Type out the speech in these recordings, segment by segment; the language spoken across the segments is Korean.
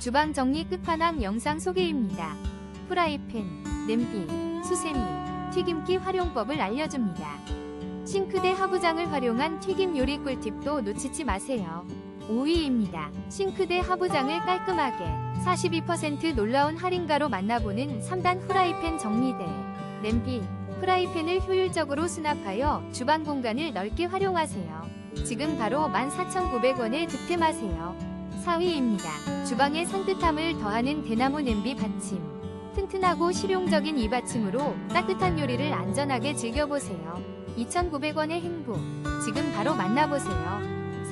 주방 정리 끝판왕 영상 소개입니다. 프라이팬, 냄비, 수세미, 튀김기 활용법을 알려줍니다. 싱크대 하부장을 활용한 튀김 요리 꿀팁도 놓치지 마세요. 5위입니다. 싱크대 하부장을 깔끔하게 42% 놀라운 할인가로 만나보는 3단 후라이팬 정리대. 냄비, 프라이팬을 효율적으로 수납하여 주방 공간을 넓게 활용하세요. 지금 바로 14,900원에 득템하세요. 4위입니다. 주방의 산뜻함을 더하는 대나무 냄비 받침. 튼튼하고 실용적인 이 받침으로 따뜻한 요리를 안전하게 즐겨보세요. 2,900원의 행복. 지금 바로 만나보세요.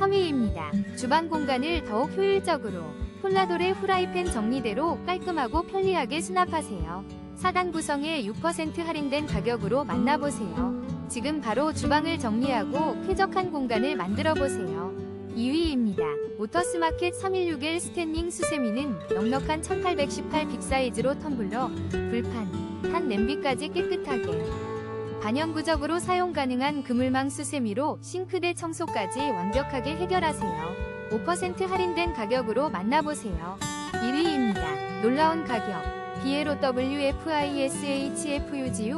3위입니다. 주방 공간을 더욱 효율적으로 폴라돌의 후라이팬 정리대로 깔끔하고 편리하게 수납하세요. 4단 구성에 6% 할인된 가격으로 만나보세요. 지금 바로 주방을 정리하고 쾌적한 공간을 만들어 보세요. 2위입니다. 모터스마켓 316L 스탠닝 수세미는 넉넉한 1818 빅사이즈로 텀블러, 불판, 탄 냄비까지 깨끗하게 반영구적으로 사용 가능한 그물망 수세미로 싱크대 청소까지 완벽하게 해결하세요. 5% 할인된 가격으로 만나보세요. 1위입니다. 놀라운 가격. 비에로 WFISHFUGU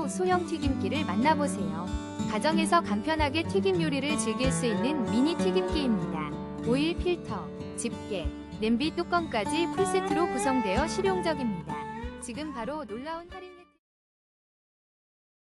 소형 튀김기를 만나보세요. 가정에서 간편하게 튀김 요리를 즐길 수 있는 미니 튀김기입니다. 오일 필터, 집게, 냄비 뚜껑까지 풀세트로 구성되어 실용적입니다. 지금 바로 놀라운 할인